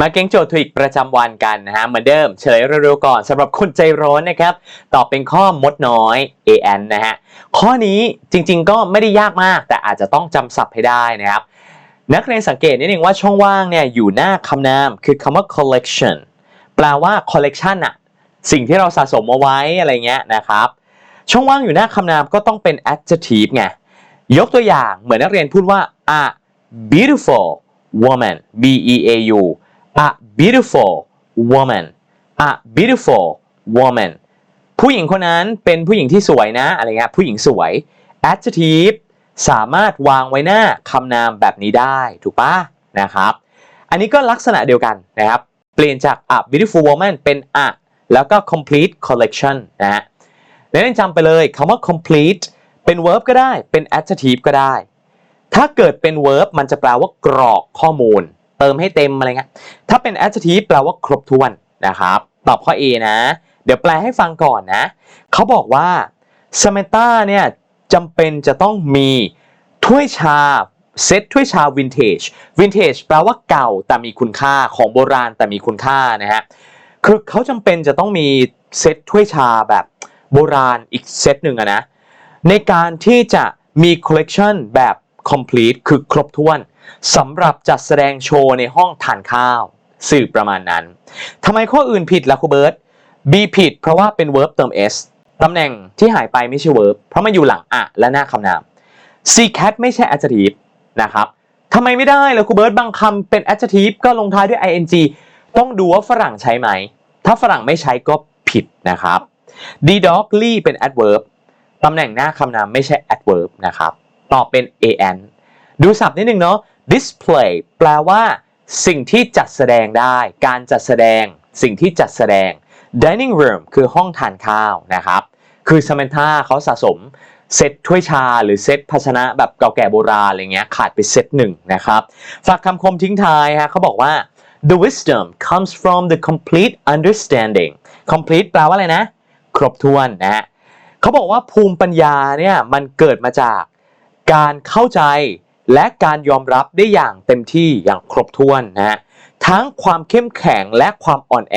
มาเก่งโจทย์ทวิกประจำวันกันนะฮะเหมือนเดิมเฉลยเร็วๆก่อนสำหรับคนใจร้อนนะครับ ตอบเป็นข้อมดน้อย an นะฮะข้อนี้จริงๆก็ไม่ได้ยากมาก แต่อาจจะต้องจำศัพท์ให้ได้นะครับ นักเรียนสังเกตนิดนึงว่าช่องว่างเนี่ยอยู่หน้าคำนามคือคำว่า collection แปลว่า collection อะสิ่งที่เราสะสมเอาไว้อะไรเงี้ยนะครับ ช่องว่างอยู่หน้าคำนามก็ต้องเป็น adjective ไงยกตัวอย่างเหมือนนักเรียนพูดว่า a beautiful woman b e a u a beautiful woman a beautiful woman ผู้หญิงคนนั้นเป็นผู้หญิงที่สวยนะอะไรเงี้ยผู้หญิงสวย adjective สามารถวางไว้หน้าคำนามแบบนี้ได้ถูกปะนะครับ อันนี้ก็ลักษณะเดียวกันนะครับ เปลี่ยนจาก a beautiful woman เป็น a แล้วก็ complete collection นะฮะแล้วจำไปเลยคำว่า complete เป็น verb ก็ได้เป็น adjective ก็ได้ ถ้าเกิดเป็น verb มันจะแปลว่ากรอกข้อมูล เติมให้เต็มอะไรเงี้ยถ้าเป็น adjective แปลว่าครบถ้วนนะครับตอบข้อ A นะ เดี๋ยวแปลให้ฟังก่อนนะ เขาบอกว่า Samantha เนี่ยจำเป็นจะต้องมีถ้วยชาเซตถ้วยชาวินเทจวินเทจแปลว่าเก่าแต่มีคุณค่าของโบราณแต่มีคุณค่านะฮะคือเขาจำเป็นจะต้องมีเซตถ้วยชาแบบโบราณอีกเซตหนึ่งอะนะในการที่จะมีคอลเลกชันแบบ complete คือครบถ้วนสำหรับจัดแสดงโชว์ในห้องทานข้าว สื่อประมาณนั้นทำไมข้ออื่นผิดล่ะครูเบิร์ต B ผิดเพราะว่าเป็น verb เติม s ตำแหน่งที่หายไปไม่ใช่ verb เพราะมันอยู่หลังอะและหน้าคำนาม C cat ไม่ใช่ adjective นะครับทำไมไม่ได้ล่ะครูเบิร์ตบางคำเป็น adjective ก็ลงท้ายด้วย ing ต้องดูว่าฝรั่งใช้ไหม ถ้าฝรั่งไม่ใช้ก็ผิดนะครับ D dogly เป็น adverb ตำแหน่งหน้าคำนามไม่ใช่ adverb นะครับ ตอบเป็น an ดูศัพท์นิดนึงเนาะ display แปลว่า สิ่งที่จัดแสดงได้ การจัดแสดง สิ่งที่จัดแสดง dining room คือห้องทานข้าวนะครับ คือซ a ม a น t าเขาสะสมเซตถ้วยชาหรือเซตภาชนะแบบเก่าแก่โบราณอะไรเงี้ยขาดไปเซตหนึ่งนะครับ ฝากคำคมทิ้งท้ายฮะเขาบอกว่า the wisdom comes from the complete understanding complete แปลว่าอะไรนะ ครบถ้วนนะฮะเขาบอกว่าภูมิปัญญาเนี่ยมันเกิดมาจาก การเข้าใจและการยอมรับได้อย่างเต็มที่อย่างครบถ้วนนะฮะทั้งความเข้มแข็งและความอ่อนแอ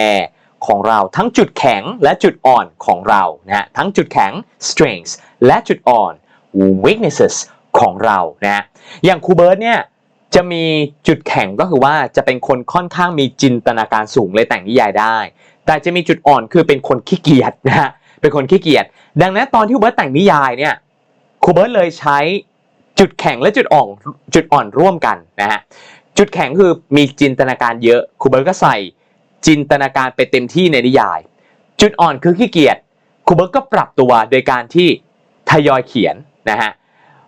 ของเราทั้งจุดแข็งและจุดอ่อนของเรานะฮะทั้งจุดแข็ง strengths และจุดอ่อน weaknesses ของเรานะฮะอย่างครูเบิร์ตเนี่ยจะมีจุดแข็งก็คือว่าจะเป็นคนค่อนข้างมีจินตนาการสูงเลยแต่งนิยายได้ แต่จะมีจุดอ่อนคือเป็นคนขี้เกียจนะฮะเป็นคนขี้เกียจดังนั้นตอนที่ครูเบิร์ตแต่งนิยายเนี่ยครูเบิร์ตเลยใช้ จุดแข็งและจุดอ่อนจุดอ่อนร่วมกันนะฮะจุดแข็งคือมีจินตนาการเยอะครูเบิร์ตก็ใส่จินตนาการไปเต็มที่ในนิยาย จุดอ่อนคือขี้เกียจครูเบิร์ตก็ปรับตัวโดยการที่ทยอยเขียนนะฮะ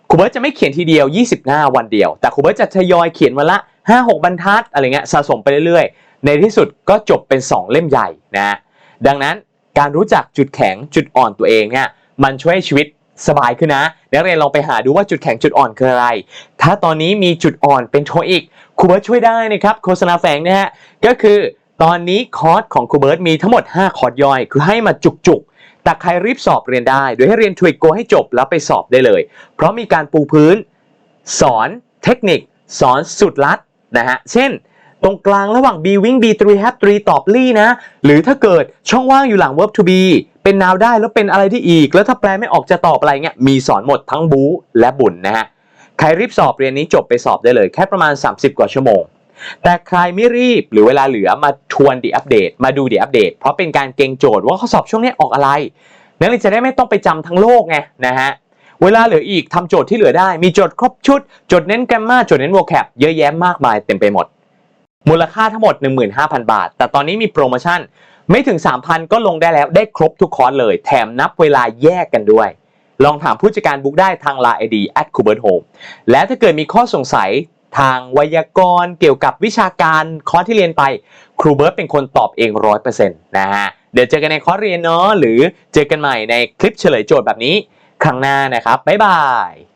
ครูเบิร์ตจะไม่เขียนทีเดียว 20 หน้าวันเดียว แต่ครูเบิร์ตจะทยอยเขียนวันละ 5-6 บรรทัดอะไรเงี้ยสะสมไปเรื่อยๆ ในที่สุดก็จบเป็น 2 เล่มใหญ่นะฮะดังนั้นการรู้จักจุดแข็งจุดอ่อนตัวเองเนี่ยมันช่วยให้ชีวิต สบายขึ้นนะนักเรียนลองไปหาดูว่าจุดแข็งจุดอ่อนคืออะไร ถ้าตอนนี้มีจุดอ่อนเป็นโทอีกครูเบิร์ตช่วยได้นะครับโฆษณาแฝงนะฮะก็คือตอนนี้คอร์สของครูเบิร์ตมีทั้งหมด 5 คอร์สย่อย คือให้มาจุกๆแต่ใครรีบสอบเรียนได้ โดยให้เรียนทวิกโกให้จบแล้วไปสอบได้เลย เพราะมีการปูพื้น สอนเทคนิค สอนสุดลัดนะฮะเช่น ตรงกลางระหว่าง be wing be 3 have 3ตอบลี่นะ หรือถ้าเกิดช่องว่างอยู่หลัง verb to be เป็น now ได้แล้วเป็นอะไรที่อีก แล้วถ้าแปลไม่ออกจะตอบอะไรเงี้ยมีสอนหมดทั้งบูและบุญนะฮะใครรีบสอบเรียนนี้จบไปสอบได้เลยแค่ประมาณ 30 กว่าชั่วโมง แต่ใครไม่รีบหรือเวลาเหลือมาทวนดีอัปเดตมาดูดีอัปเดตเพราะเป็นการเก่งโจทย์ว่าข้อสอบช่วงนี้ออกอะไรนักเรียนจะได้ไม่ต้องไปจำทั้งโลกไงนะฮะเวลาเหลืออีกทำโจทย์ที่เหลือได้มีโจทย์ครบชุด โจทย์เน้นแกรมมาโจทย์เน้นโวแคปเยอะแยะมากมายเต็มไปหมด มูลค่าทั้งหมด 15,000 บาท แต่ตอนนี้มีโปรโมชั่นไม่ถึง 3,000 ก็ลงได้แล้วได้ครบทุกคอร์สเลย แถมนับเวลาแยกกันด้วย ลองถามผู้จัดการบุ๊กได้ทาง Line ID at c u b e r t Home และถ้าเกิดมีข้อสงสัยทางไวยากรณ์เกี่ยวกับวิชาการคอร์สที่เรียนไป ครูเบิร์ตเป็นคนตอบเองร้อยเปอร์เซ็นต์นะฮะ เดี๋ยวเจอกันในคอร์สเรียนเนาะหรือเจอกันใหม่ในคลิปเฉลยโจทย์แบบนี้ ครั้งหน้านะครับ บ๊ายบาย